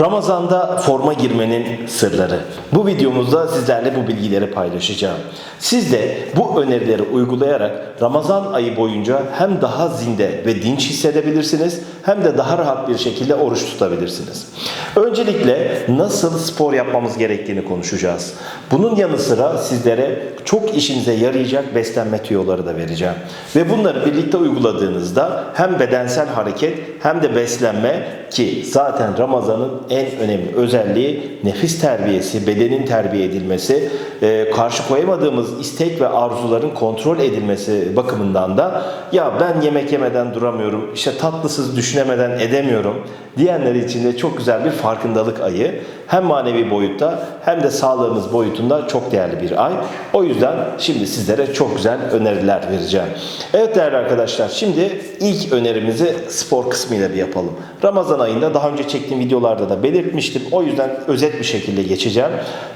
Ramazanda forma girmenin sırları. Bu videomuzda sizlerle bu bilgileri paylaşacağım. Siz de bu önerileri uygulayarak Ramazan ayı boyunca hem daha zinde ve dinç hissedebilirsiniz hem de daha rahat bir şekilde oruç tutabilirsiniz. Öncelikle nasıl spor yapmamız gerektiğini konuşacağız. Bunun yanı sıra sizlere çok işinize yarayacak beslenme tüyoları da vereceğim. Ve bunları birlikte uyguladığınızda hem bedensel hareket hem de beslenme ki zaten Ramazan'ın en önemli özelliği nefis terbiyesi, bedenin terbiye edilmesi, e, karşı koyamadığımız istek ve arzuların kontrol edilmesi bakımından da ya ben yemek yemeden duramıyorum, işte tatlısız düşünemeden edemiyorum diyenler için de çok güzel bir farkındalık ayı. Hem manevi boyutta hem de sağlığımız boyutunda çok değerli bir ay. O yüzden şimdi sizlere çok güzel öneriler vereceğim. Evet değerli arkadaşlar şimdi ilk önerimizi spor kısmıyla bir yapalım. Ramazan ayında daha önce çektiğim videolarda da belirtmiştim. O yüzden özet bir şekilde geçeceğim.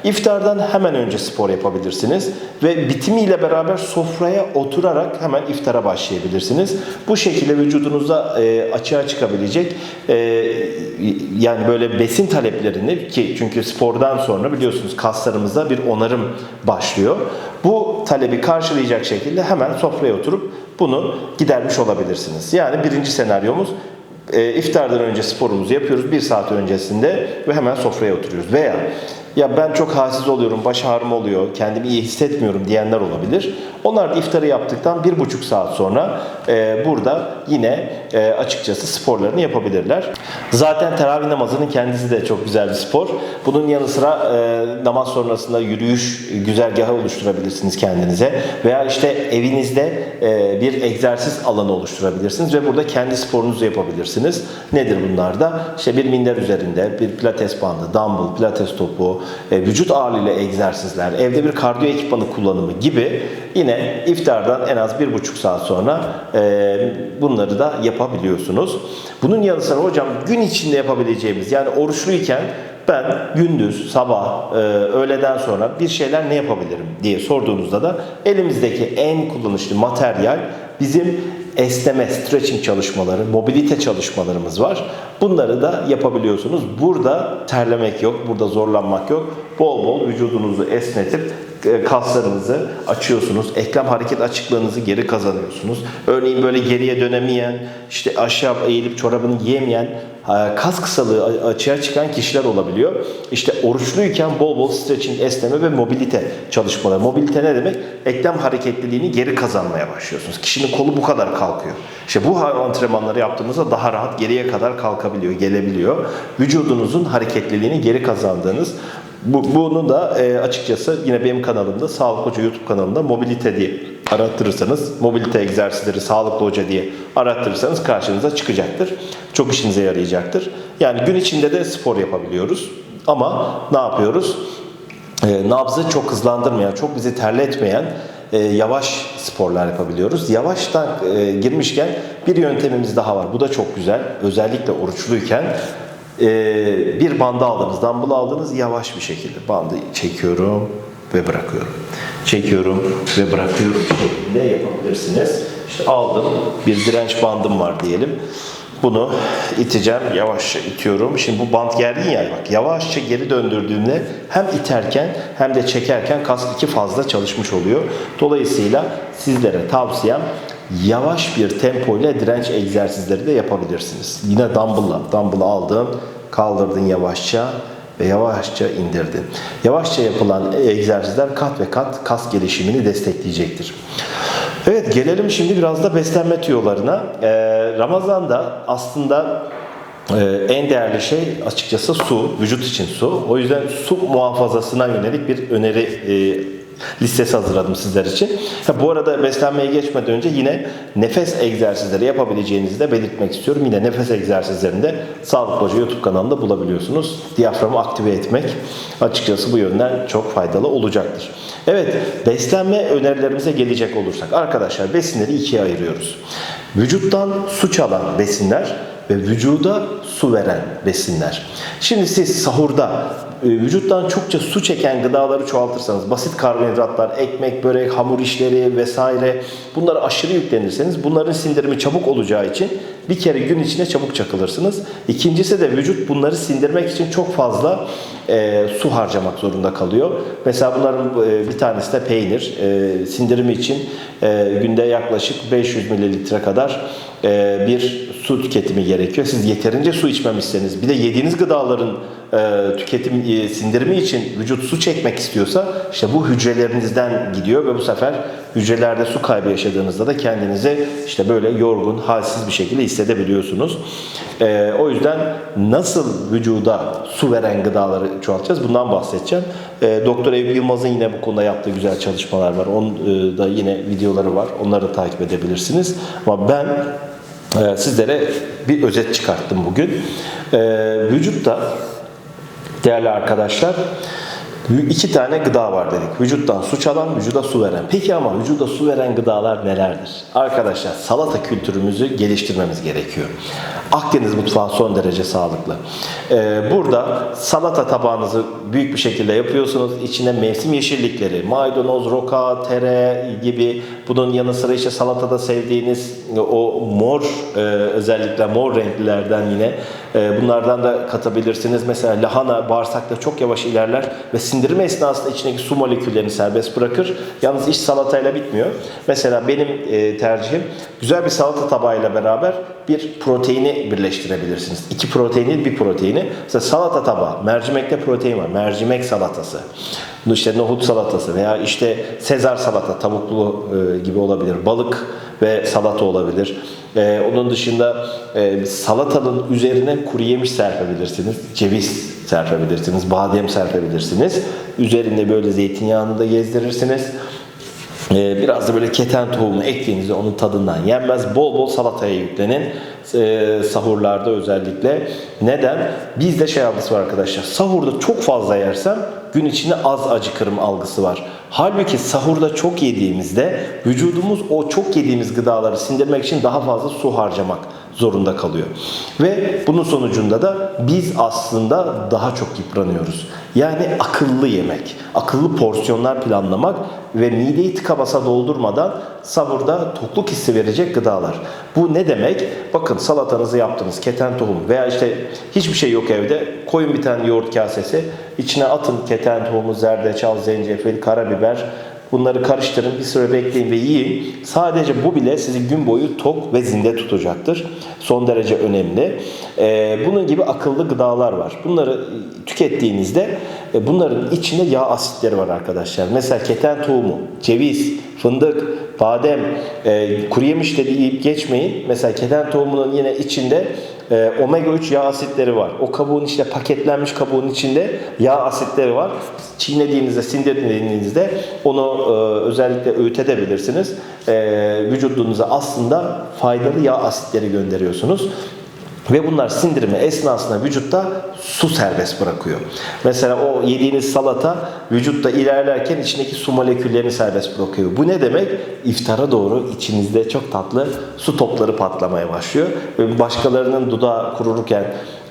İftardan hemen önce spor yapabilirsiniz ve bitimiyle beraber sofraya oturarak hemen iftara başlayabilirsiniz. Bu şekilde vücudunuzda e, açığa çıkabilecek e, yani böyle besin taleplerini ki çünkü spordan sonra biliyorsunuz kaslarımızda bir onarım başlıyor. Bu talebi karşılayacak şekilde hemen sofraya oturup bunu gidermiş olabilirsiniz. Yani birinci senaryomuz e, iftardan önce sporumuzu yapıyoruz bir saat öncesinde ve hemen sofraya oturuyoruz. Veya ya ben çok halsiz oluyorum, baş ağrım oluyor, kendimi iyi hissetmiyorum diyenler olabilir. Onlar da iftarı yaptıktan bir buçuk saat sonra e, burada yine e, açıkçası sporlarını yapabilirler. Zaten teravih namazının kendisi de çok güzel bir spor. Bunun yanı sıra e, namaz sonrasında yürüyüş güzergahı oluşturabilirsiniz kendinize. Veya işte evinizde e, bir egzersiz alanı oluşturabilirsiniz ve burada kendi sporunuzu yapabilirsiniz. Nedir bunlar da? İşte bir minder üzerinde bir pilates bandı, dumbbell, pilates topu, e, vücut ağırlığıyla egzersizler, evde bir kardiyo ekipmanı kullanımı gibi yine iftardan en az bir buçuk saat sonra e, bunları da yapabiliyorsunuz. Bunun yanı sıra hocam gün içinde yapabileceğimiz yani oruçluyken ben gündüz, sabah, e, öğleden sonra bir şeyler ne yapabilirim diye sorduğunuzda da elimizdeki en kullanışlı materyal bizim esneme, stretching çalışmaları, mobilite çalışmalarımız var. Bunları da yapabiliyorsunuz. Burada terlemek yok, burada zorlanmak yok. Bol bol vücudunuzu esnetip kaslarınızı açıyorsunuz. Eklem hareket açıklığınızı geri kazanıyorsunuz. Örneğin böyle geriye dönemeyen, işte aşağı eğilip çorabını giyemeyen, e, kas kısalığı açığa çıkan kişiler olabiliyor. İşte oruçluyken bol bol stretching, esneme ve mobilite çalışmaları. Mobilite ne demek? Eklem hareketliliğini geri kazanmaya başlıyorsunuz. Kişinin kolu bu kadar kalkıyor. İşte bu antrenmanları yaptığımızda daha rahat geriye kadar kalkabiliyor, gelebiliyor. Vücudunuzun hareketliliğini geri kazandığınız bu, bunu da e, açıkçası yine benim kanalımda Sağlıklı Hoca YouTube kanalında mobilite diye arattırırsanız, mobilite egzersizleri Sağlıklı Hoca diye arattırırsanız karşınıza çıkacaktır. Çok işinize yarayacaktır. Yani gün içinde de spor yapabiliyoruz. Ama ne yapıyoruz? E, nabzı çok hızlandırmayan, çok bizi terletmeyen e, yavaş sporlar yapabiliyoruz. Yavaştan e, girmişken bir yöntemimiz daha var. Bu da çok güzel. Özellikle oruçluyken e, bir bandı aldınız, dumbbell aldınız yavaş bir şekilde bandı çekiyorum ve bırakıyorum. Çekiyorum ve bırakıyorum şeklinde yapabilirsiniz. İşte aldım bir direnç bandım var diyelim. Bunu iteceğim, yavaşça itiyorum. Şimdi bu bant gergin ya bak yavaşça geri döndürdüğümde hem iterken hem de çekerken kas iki fazla çalışmış oluyor. Dolayısıyla sizlere tavsiyem yavaş bir tempo ile direnç egzersizleri de yapabilirsiniz. Yine dumbbell'la. Dumbbell'ı aldın, kaldırdın yavaşça ve yavaşça indirdin. Yavaşça yapılan egzersizler kat ve kat kas gelişimini destekleyecektir. Evet gelelim şimdi biraz da beslenme tüyolarına. Ee, Ramazan'da aslında ee, en değerli şey açıkçası su, vücut için su. O yüzden su muhafazasına yönelik bir öneri e, listesi hazırladım sizler için. Ha, bu arada beslenmeye geçmeden önce yine nefes egzersizleri yapabileceğinizi de belirtmek istiyorum. Yine nefes egzersizlerinde Sağlıklı Hoca YouTube kanalında bulabiliyorsunuz. Diyaframı aktive etmek açıkçası bu yönden çok faydalı olacaktır. Evet, beslenme önerilerimize gelecek olursak arkadaşlar besinleri ikiye ayırıyoruz. Vücuttan su çalan besinler ve vücuda su veren besinler. Şimdi siz sahurda e, vücuttan çokça su çeken gıdaları çoğaltırsanız, basit karbonhidratlar, ekmek, börek, hamur işleri vesaire bunları aşırı yüklenirseniz bunların sindirimi çabuk olacağı için bir kere gün içinde çabuk çakılırsınız. İkincisi de vücut bunları sindirmek için çok fazla e, su harcamak zorunda kalıyor. Mesela bunların e, bir tanesi de peynir. E, sindirimi için e, günde yaklaşık 500 mililitre kadar bir su tüketimi gerekiyor. Siz yeterince su içmemişseniz bir de yediğiniz gıdaların e, tüketim e, sindirimi için vücut su çekmek istiyorsa işte bu hücrelerinizden gidiyor ve bu sefer hücrelerde su kaybı yaşadığınızda da kendinizi işte böyle yorgun, halsiz bir şekilde hissedebiliyorsunuz. E, o yüzden nasıl vücuda su veren gıdaları çoğaltacağız bundan bahsedeceğim. E, Doktor Eyüp Yılmaz'ın yine bu konuda yaptığı güzel çalışmalar var. Onun e, da yine videoları var. Onları da takip edebilirsiniz. Ama ben e, sizlere bir özet çıkarttım bugün. E, vücutta değerli arkadaşlar iki tane gıda var dedik. Vücuttan su çalan, vücuda su veren. Peki ama vücuda su veren gıdalar nelerdir? Arkadaşlar salata kültürümüzü geliştirmemiz gerekiyor. Akdeniz mutfağı son derece sağlıklı. Ee, burada salata tabağınızı büyük bir şekilde yapıyorsunuz. İçine mevsim yeşillikleri, maydanoz, roka, tere gibi bunun yanı sıra işte salatada sevdiğiniz o mor e, özellikle mor renklilerden yine e, bunlardan da katabilirsiniz. Mesela lahana bağırsakta çok yavaş ilerler ve sindirme esnasında içindeki su moleküllerini serbest bırakır. Yalnız iş salatayla bitmiyor. Mesela benim e, tercihim güzel bir salata tabağıyla beraber bir proteini birleştirebilirsiniz. İki proteini, bir proteini. Mesela salata tabağı, mercimekte protein var. Mercimek salatası. Bu işte nohut salatası veya işte sezar salata, tavuklu e, gibi olabilir. Balık ve salata olabilir. E, onun dışında e, salatanın üzerine kuru yemiş serpebilirsiniz. Ceviz serpebilirsiniz. Badem serpebilirsiniz. Üzerinde böyle zeytinyağını da gezdirirsiniz. Ee, biraz da böyle keten tohumu ektiğinizde onun tadından yenmez. Bol bol salataya yüklenin. Ee, sahurlarda özellikle. Neden? Bizde şey algısı var arkadaşlar. Sahurda çok fazla yersem gün içinde az acıkırım algısı var. Halbuki sahurda çok yediğimizde vücudumuz o çok yediğimiz gıdaları sindirmek için daha fazla su harcamak zorunda kalıyor. Ve bunun sonucunda da biz aslında daha çok yıpranıyoruz. Yani akıllı yemek, akıllı porsiyonlar planlamak ve mideyi tıka basa doldurmadan sahurda tokluk hissi verecek gıdalar. Bu ne demek? Bakın salatanızı yaptınız, keten tohum veya işte hiçbir şey yok evde. Koyun bir tane yoğurt kasesi, içine atın keten tohumu, zerdeçal, zencefil, karabiber, Bunları karıştırın, bir süre bekleyin ve yiyin. Sadece bu bile sizi gün boyu tok ve zinde tutacaktır. Son derece önemli. Ee, bunun gibi akıllı gıdalar var. Bunları tükettiğinizde e, bunların içinde yağ asitleri var arkadaşlar. Mesela keten tohumu, ceviz, fındık, badem, e, kuru yemiş de deyip geçmeyin. Mesela keten tohumunun yine içinde e, omega 3 yağ asitleri var. O kabuğun işte paketlenmiş kabuğun içinde yağ asitleri var. Çiğnediğinizde, sindirdiğinizde onu e, özellikle öğütebilirsiniz. E, vücudunuza aslında faydalı yağ asitleri gönderiyorsunuz. Ve bunlar sindirimi esnasında vücutta su serbest bırakıyor. Mesela o yediğiniz salata vücutta ilerlerken içindeki su moleküllerini serbest bırakıyor. Bu ne demek? İftara doğru içinizde çok tatlı su topları patlamaya başlıyor. Ve başkalarının dudağı kururken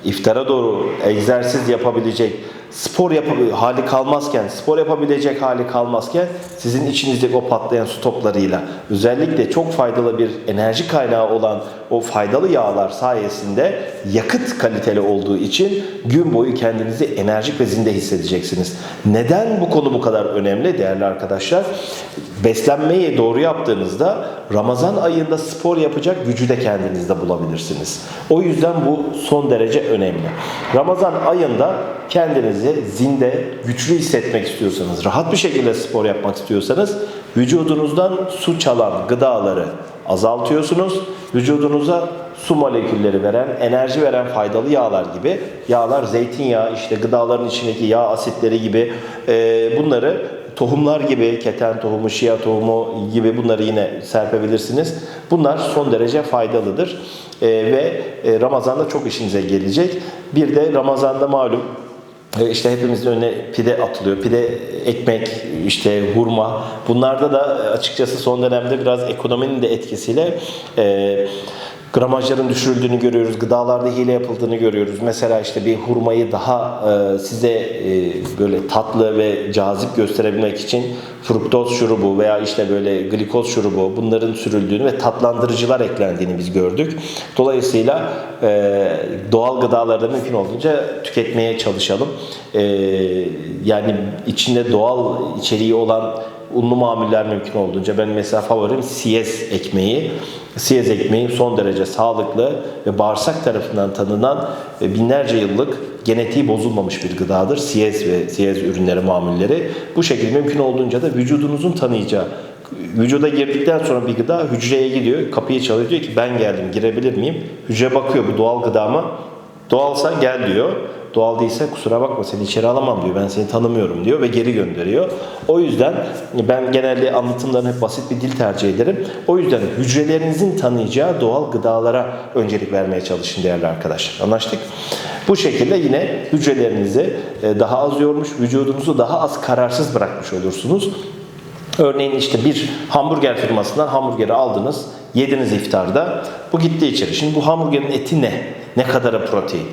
iftara doğru egzersiz yapabilecek, spor yap hali kalmazken, spor yapabilecek hali kalmazken sizin içinizdeki o patlayan su toplarıyla özellikle çok faydalı bir enerji kaynağı olan o faydalı yağlar sayesinde yakıt kaliteli olduğu için gün boyu kendinizi enerjik ve zinde hissedeceksiniz. Neden bu konu bu kadar önemli değerli arkadaşlar? Beslenmeyi doğru yaptığınızda Ramazan ayında spor yapacak gücü de kendinizde bulabilirsiniz. O yüzden bu son derece önemli. Ramazan ayında kendinizi zinde, güçlü hissetmek istiyorsanız, rahat bir şekilde spor yapmak istiyorsanız vücudunuzdan su çalan gıdaları azaltıyorsunuz. Vücudunuza su molekülleri veren, enerji veren faydalı yağlar gibi yağlar, zeytinyağı, işte gıdaların içindeki yağ asitleri gibi e, bunları tohumlar gibi, keten tohumu, şia tohumu gibi bunları yine serpebilirsiniz. Bunlar son derece faydalıdır e, ve e, Ramazan'da çok işinize gelecek. Bir de Ramazan'da malum işte hepimizin önüne pide atılıyor. Pide, ekmek, işte hurma. Bunlarda da açıkçası son dönemde biraz ekonominin de etkisiyle e, Gramajların düşürüldüğünü görüyoruz. Gıdalarda hile yapıldığını görüyoruz. Mesela işte bir hurmayı daha e, size e, böyle tatlı ve cazip gösterebilmek için fruktoz şurubu veya işte böyle glikoz şurubu bunların sürüldüğünü ve tatlandırıcılar eklendiğini biz gördük. Dolayısıyla e, doğal gıdaları da mümkün olduğunca tüketmeye çalışalım. E, yani içinde doğal içeriği olan unlu mamuller mümkün olduğunca ben mesela favorim siyez ekmeği. Siyez ekmeği son derece sağlıklı ve bağırsak tarafından tanınan ve binlerce yıllık genetiği bozulmamış bir gıdadır. Siyez ve siyez ürünleri, mamulleri. Bu şekilde mümkün olduğunca da vücudunuzun tanıyacağı Vücuda girdikten sonra bir gıda hücreye gidiyor, kapıyı çalıyor diyor ki ben geldim girebilir miyim? Hücre bakıyor bu doğal gıda mı? Doğalsa gel diyor. Doğal değilse kusura bakma seni içeri alamam diyor. Ben seni tanımıyorum diyor ve geri gönderiyor. O yüzden ben genelde anlatımlarını hep basit bir dil tercih ederim. O yüzden hücrelerinizin tanıyacağı doğal gıdalara öncelik vermeye çalışın değerli arkadaşlar. Anlaştık? Bu şekilde yine hücrelerinizi e, daha az yormuş, vücudunuzu daha az kararsız bırakmış olursunuz. Örneğin işte bir hamburger firmasından hamburgeri aldınız, yediniz iftarda. Bu gitti içeri. Şimdi bu hamburgerin eti ne? Ne kadar protein?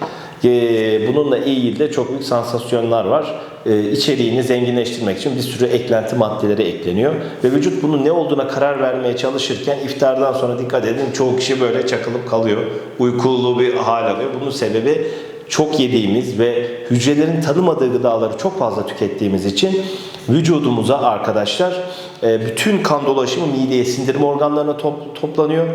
Ee, bununla ilgili de çok büyük sansasyonlar var. Ee, içeriğini zenginleştirmek için bir sürü eklenti maddeleri ekleniyor. Ve vücut bunun ne olduğuna karar vermeye çalışırken iftardan sonra dikkat edin çoğu kişi böyle çakılıp kalıyor. Uykulu bir hal alıyor. Bunun sebebi çok yediğimiz ve hücrelerin tanımadığı gıdaları çok fazla tükettiğimiz için vücudumuza arkadaşlar e, bütün kan dolaşımı mideye sindirim organlarına top- toplanıyor.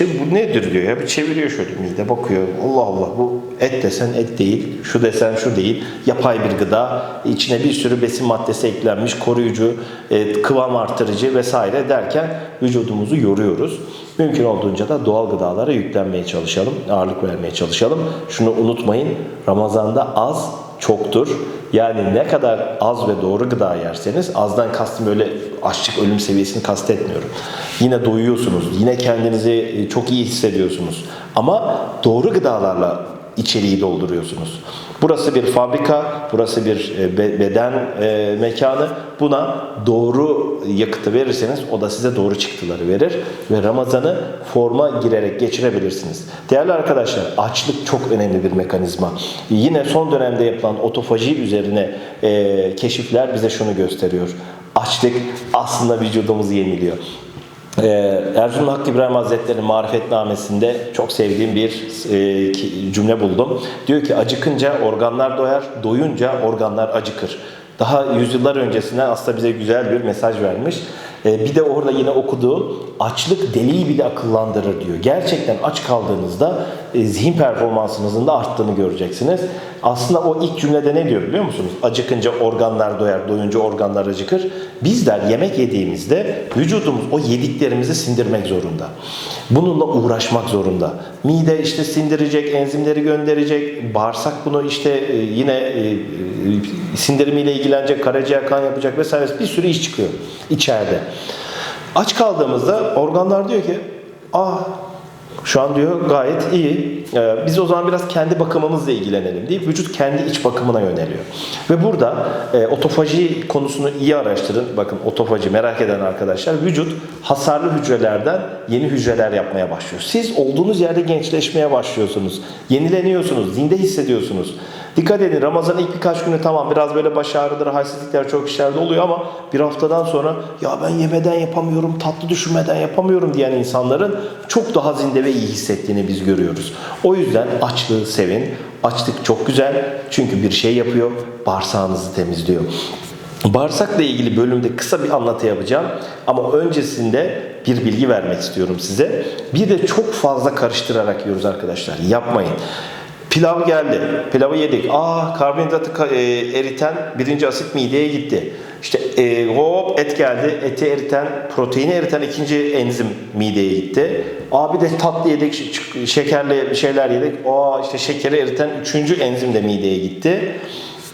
Bu, bu nedir diyor ya bir çeviriyor şöyle mide bakıyor Allah Allah bu et desen et değil şu desen şu değil yapay bir gıda içine bir sürü besin maddesi eklenmiş koruyucu e, kıvam artırıcı vesaire derken vücudumuzu yoruyoruz. Mümkün olduğunca da doğal gıdalara yüklenmeye çalışalım, ağırlık vermeye çalışalım. Şunu unutmayın, Ramazan'da az çoktur. Yani ne kadar az ve doğru gıda yerseniz, azdan kastım öyle açlık ölüm seviyesini kastetmiyorum. Yine doyuyorsunuz, yine kendinizi çok iyi hissediyorsunuz. Ama doğru gıdalarla içeriği dolduruyorsunuz. Burası bir fabrika, burası bir e, be- beden e, mekanı. Buna doğru yakıtı verirseniz o da size doğru çıktıları verir ve Ramazan'ı forma girerek geçirebilirsiniz. Değerli arkadaşlar, açlık çok önemli bir mekanizma. Yine son dönemde yapılan otofaji üzerine e, keşifler bize şunu gösteriyor. Açlık aslında vücudumuzu yeniliyor. Ee, Erzurum Hakkı İbrahim Hazretleri'nin marifetnamesinde çok sevdiğim bir e, cümle buldum. Diyor ki acıkınca organlar doyar, doyunca organlar acıkır. Daha yüzyıllar öncesinden aslında bize güzel bir mesaj vermiş. Ee, bir de orada yine okuduğu açlık deliği bile akıllandırır diyor. Gerçekten aç kaldığınızda zihin performansınızın da arttığını göreceksiniz. Aslında o ilk cümlede ne diyor biliyor musunuz? Acıkınca organlar doyar, doyunca organlar acıkır. Bizler yemek yediğimizde vücudumuz o yediklerimizi sindirmek zorunda. Bununla uğraşmak zorunda. Mide işte sindirecek, enzimleri gönderecek. Bağırsak bunu işte e, yine e, e, sindirimiyle ilgilenecek, karaciğer kan yapacak vesaire bir sürü iş çıkıyor içeride. Aç kaldığımızda organlar diyor ki ah şu an diyor gayet iyi. Ee, biz o zaman biraz kendi bakımımızla ilgilenelim deyip vücut kendi iç bakımına yöneliyor. Ve burada e, otofaji konusunu iyi araştırın. Bakın otofaji merak eden arkadaşlar vücut hasarlı hücrelerden yeni hücreler yapmaya başlıyor. Siz olduğunuz yerde gençleşmeye başlıyorsunuz. Yenileniyorsunuz, zinde hissediyorsunuz. Dikkat edin Ramazan ilk birkaç günü tamam biraz böyle baş ağrıları, halsizlikler çok kişilerde oluyor ama bir haftadan sonra ya ben yemeden yapamıyorum, tatlı düşürmeden yapamıyorum diyen insanların çok daha zinde ve iyi hissettiğini biz görüyoruz. O yüzden açlığı sevin. Açlık çok güzel çünkü bir şey yapıyor, bağırsağınızı temizliyor. Bağırsakla ilgili bölümde kısa bir anlatı yapacağım ama öncesinde bir bilgi vermek istiyorum size. Bir de çok fazla karıştırarak yiyoruz arkadaşlar. Yapmayın. Pilav geldi. Pilavı yedik. Aa karbonhidratı ka- e, eriten birinci asit mideye gitti. İşte e, hop et geldi. Eti eriten, proteini eriten ikinci enzim mideye gitti. Aa bir de tatlı yedik, şekerli bir şeyler yedik. Aa işte şekeri eriten üçüncü enzim de mideye gitti.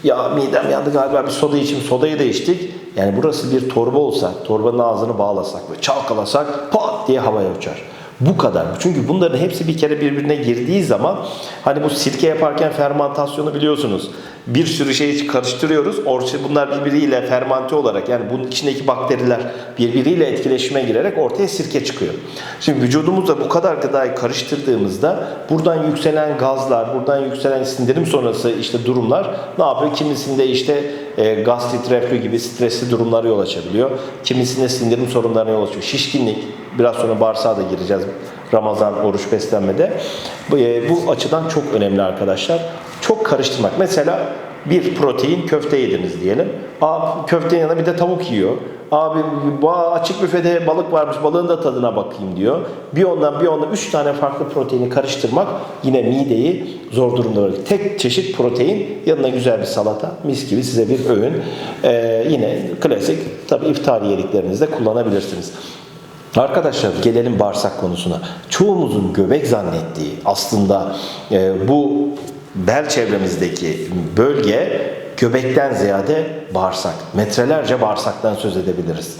Ya midem yandı galiba bir soda içeyim. Sodayı da içtik. Yani burası bir torba olsa, torbanın ağzını bağlasak ve çalkalasak pat diye havaya uçar. Bu kadar. Çünkü bunların hepsi bir kere birbirine girdiği zaman hani bu sirke yaparken fermentasyonu biliyorsunuz. Bir sürü şeyi karıştırıyoruz. Ortaya bunlar birbiriyle fermante olarak yani bunun içindeki bakteriler birbiriyle etkileşime girerek ortaya sirke çıkıyor. Şimdi vücudumuzda bu kadar gıdayı karıştırdığımızda buradan yükselen gazlar, buradan yükselen sindirim sonrası işte durumlar ne yapıyor? Kimisinde işte e, gastrit, reflü gibi stresli durumlara yol açabiliyor. Kimisinde sindirim sorunlarına yol açıyor. Şişkinlik, biraz sonra bağırsağa da gireceğiz Ramazan oruç beslenmede. Bu, e, bu açıdan çok önemli arkadaşlar. Çok karıştırmak. Mesela bir protein köfte yediniz diyelim. Aa, köftenin yanına bir de tavuk yiyor. Abi bu açık büfede balık varmış balığın da tadına bakayım diyor. Bir ondan bir ondan üç tane farklı proteini karıştırmak yine mideyi zor durumda bırakıyor. Tek çeşit protein yanına güzel bir salata mis gibi size bir öğün. Ee, yine klasik tabi iftariyeliklerinizde kullanabilirsiniz. Arkadaşlar gelelim bağırsak konusuna. Çoğumuzun göbek zannettiği aslında e, bu bel çevremizdeki bölge göbekten ziyade bağırsak. Metrelerce bağırsaktan söz edebiliriz.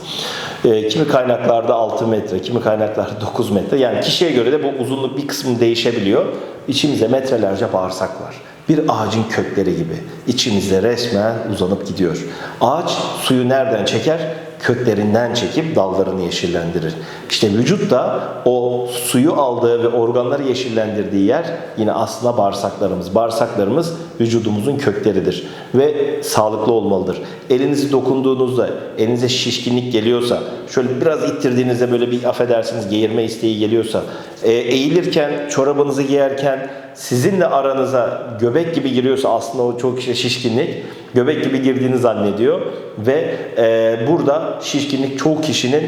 E, kimi kaynaklarda 6 metre, kimi kaynaklarda 9 metre. Yani kişiye göre de bu uzunluk bir kısmı değişebiliyor. İçimizde metrelerce bağırsak var. Bir ağacın kökleri gibi. İçimizde resmen uzanıp gidiyor. Ağaç suyu nereden çeker? Köklerinden çekip dallarını yeşillendirir. İşte vücut da o suyu aldığı ve organları yeşillendirdiği yer yine aslında bağırsaklarımız. Bağırsaklarımız vücudumuzun kökleridir ve sağlıklı olmalıdır. Elinizi dokunduğunuzda elinize şişkinlik geliyorsa, şöyle biraz ittirdiğinizde böyle bir affedersiniz geğirme isteği geliyorsa, e, eğilirken, çorabınızı giyerken sizinle aranıza göbek gibi giriyorsa aslında o çok işte şişkinlik göbek gibi girdiğini zannediyor ve e, burada şişkinlik çoğu kişinin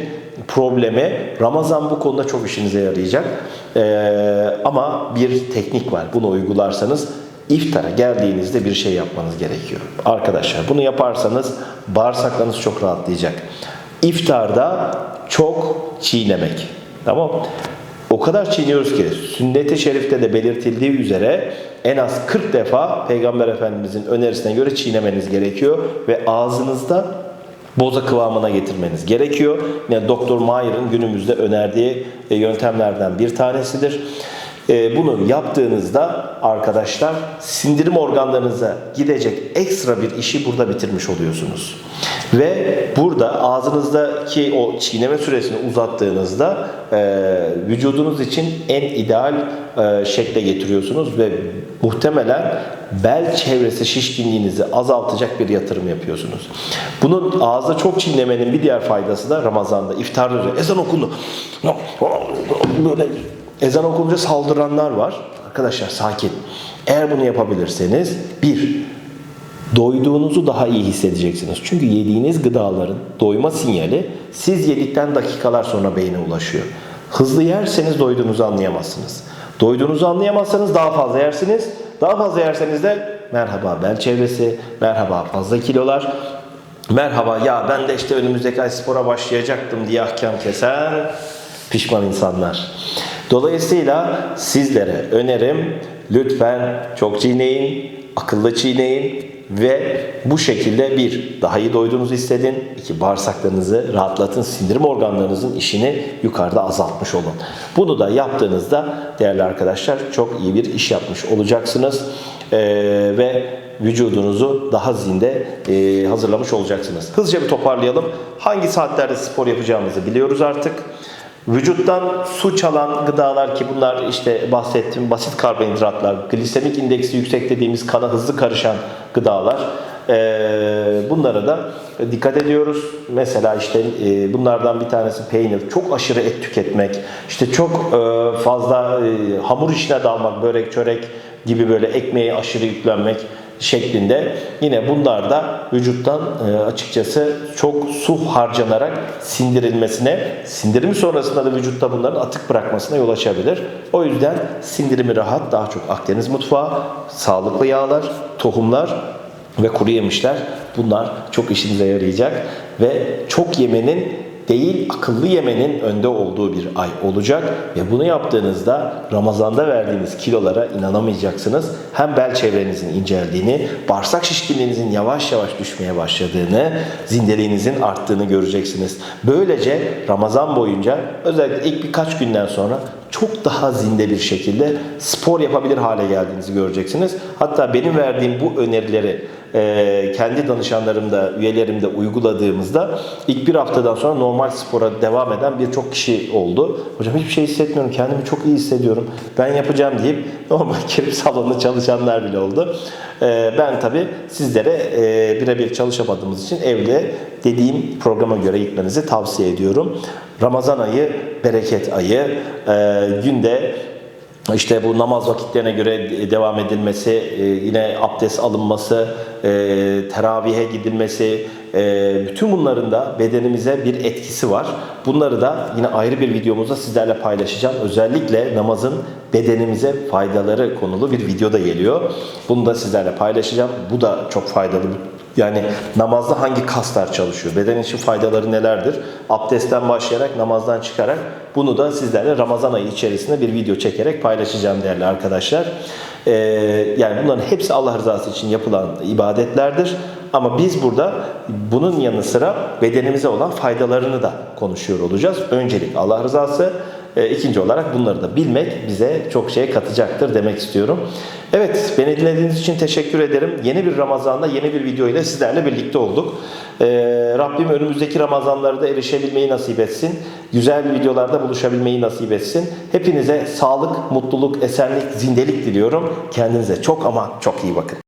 problemi. Ramazan bu konuda çok işinize yarayacak. E, ama bir teknik var. Bunu uygularsanız iftara geldiğinizde bir şey yapmanız gerekiyor. Arkadaşlar bunu yaparsanız bağırsaklarınız çok rahatlayacak. İftarda çok çiğnemek. Tamam o kadar çiğniyoruz ki sünnet-i şerifte de belirtildiği üzere en az 40 defa Peygamber Efendimizin önerisine göre çiğnemeniz gerekiyor ve ağzınızda boza kıvamına getirmeniz gerekiyor. Yani Doktor Mayer'ın günümüzde önerdiği e, yöntemlerden bir tanesidir. E, bunu yaptığınızda arkadaşlar sindirim organlarınıza gidecek ekstra bir işi burada bitirmiş oluyorsunuz. Ve burada ağzınızdaki o çiğneme süresini uzattığınızda e, vücudunuz için en ideal e, şekle getiriyorsunuz ve muhtemelen bel çevresi şişkinliğinizi azaltacak bir yatırım yapıyorsunuz. Bunun ağızda çok çiğnemenin bir diğer faydası da Ramazan'da iftarda üzere ezan okundu. Böyle ezan okununca saldıranlar var. Arkadaşlar sakin. Eğer bunu yapabilirseniz bir, doyduğunuzu daha iyi hissedeceksiniz. Çünkü yediğiniz gıdaların doyma sinyali siz yedikten dakikalar sonra beyne ulaşıyor. Hızlı yerseniz doyduğunuzu anlayamazsınız. Doyduğunuzu anlayamazsanız daha fazla yersiniz. Daha fazla yerseniz de merhaba bel çevresi, merhaba fazla kilolar, merhaba ya ben de işte önümüzdeki ay spora başlayacaktım diye ahkam kesen pişman insanlar. Dolayısıyla sizlere önerim lütfen çok çiğneyin, akıllı çiğneyin ve bu şekilde bir daha iyi doyduğunuzu hissedin. iki bağırsaklarınızı rahatlatın. Sindirim organlarınızın işini yukarıda azaltmış olun. Bunu da yaptığınızda değerli arkadaşlar çok iyi bir iş yapmış olacaksınız. Ee, ve vücudunuzu daha zinde e, hazırlamış olacaksınız. Hızlıca bir toparlayalım. Hangi saatlerde spor yapacağımızı biliyoruz artık. Vücuttan su çalan gıdalar ki bunlar işte bahsettiğim basit karbonhidratlar, glisemik indeksi yüksek dediğimiz kana hızlı karışan gıdalar. Ee, bunlara da dikkat ediyoruz. Mesela işte e, bunlardan bir tanesi peynir. Çok aşırı et tüketmek, işte çok e, fazla e, hamur işine dalmak, börek, çörek gibi böyle ekmeğe aşırı yüklenmek şeklinde yine bunlar da vücuttan e, açıkçası çok su harcanarak sindirilmesine, sindirimi sonrasında da vücutta bunların atık bırakmasına yol açabilir. O yüzden sindirimi rahat, daha çok Akdeniz mutfağı, sağlıklı yağlar, tohumlar ve kuru yemişler bunlar çok işinize yarayacak ve çok yemenin değil akıllı yemenin önde olduğu bir ay olacak ve bunu yaptığınızda Ramazan'da verdiğiniz kilolara inanamayacaksınız. Hem bel çevrenizin inceldiğini, bağırsak şişkinliğinizin yavaş yavaş düşmeye başladığını, zindeliğinizin arttığını göreceksiniz. Böylece Ramazan boyunca özellikle ilk birkaç günden sonra çok daha zinde bir şekilde spor yapabilir hale geldiğinizi göreceksiniz. Hatta benim verdiğim bu önerileri e, kendi danışanlarımda, üyelerimde uyguladığımızda ilk bir haftadan sonra normal spora devam eden birçok kişi oldu. Hocam hiçbir şey hissetmiyorum, kendimi çok iyi hissediyorum, ben yapacağım deyip normal girip salonda çalışanlar bile oldu. E, ben tabii sizlere e, birebir çalışamadığımız için evde dediğim programa göre gitmenizi tavsiye ediyorum. Ramazan ayı bereket ayı. E, günde işte bu namaz vakitlerine göre devam edilmesi, e, yine abdest alınması, e, teravihe gidilmesi, e, bütün bunların da bedenimize bir etkisi var. Bunları da yine ayrı bir videomuzda sizlerle paylaşacağım. Özellikle namazın bedenimize faydaları konulu bir video da geliyor. Bunu da sizlerle paylaşacağım. Bu da çok faydalı yani namazda hangi kaslar çalışıyor? Beden için faydaları nelerdir? Abdestten başlayarak namazdan çıkarak bunu da sizlerle Ramazan ayı içerisinde bir video çekerek paylaşacağım değerli arkadaşlar. Ee, yani bunların hepsi Allah rızası için yapılan ibadetlerdir. Ama biz burada bunun yanı sıra bedenimize olan faydalarını da konuşuyor olacağız. Öncelik Allah rızası, e, ikinci olarak bunları da bilmek bize çok şey katacaktır demek istiyorum. Evet, beni dinlediğiniz için teşekkür ederim. Yeni bir Ramazan'da yeni bir video ile sizlerle birlikte olduk. Ee, Rabbim önümüzdeki Ramazanları da erişebilmeyi nasip etsin. Güzel videolarda buluşabilmeyi nasip etsin. Hepinize sağlık, mutluluk, esenlik, zindelik diliyorum. Kendinize çok ama çok iyi bakın.